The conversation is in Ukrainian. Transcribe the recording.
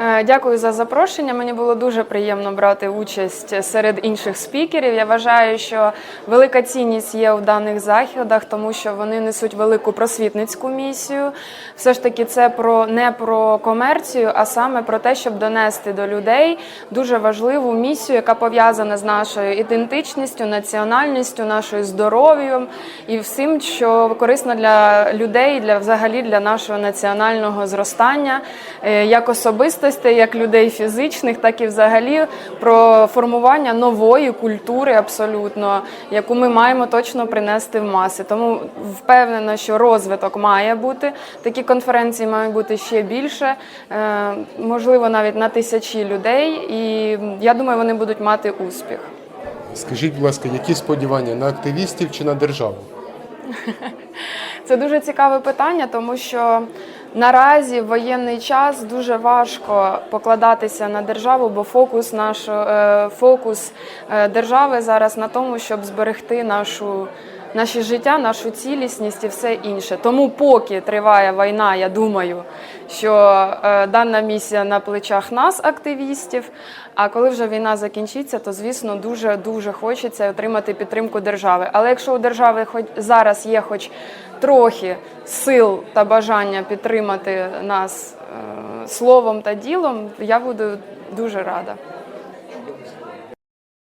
Е, Дякую за запрошення. Мені було дуже приємно брати участь серед інших спікерів. Я вважаю, що велика цінність є у даних заходах, тому що вони несуть велику просвітницьку місію. Все ж таки, це про не про комерцію, а саме про те, щоб донести до людей дуже важливу місію, яка пов'язана з нашою ідентичністю, національністю, нашою здоров'ям і всім, що корисно для людей, для взагалі для нашого національного зростання, е, як особистостей, як людей фізичних, так і взагалі про формування нової культури, абсолютно, яку ми маємо точно принести в маси. Тому впевнена, що розвиток має бути. Такі конференції мають бути ще більше, е, можливо, навіть на тисячі людей. І я думаю, вони будуть мати успіх. Скажіть, будь ласка, які сподівання на активістів чи на державу? Це дуже цікаве питання, тому що наразі в воєнний час дуже важко покладатися на державу, бо фокус нашу, е, фокус е, держави зараз на тому, щоб зберегти нашу. Наші життя, нашу цілісність і все інше. Тому, поки триває війна, я думаю, що е, дана місія на плечах нас, активістів. А коли вже війна закінчиться, то звісно дуже дуже хочеться отримати підтримку держави. Але якщо у держави хоч зараз є хоч трохи сил та бажання підтримати нас е, словом та ділом, я буду дуже рада.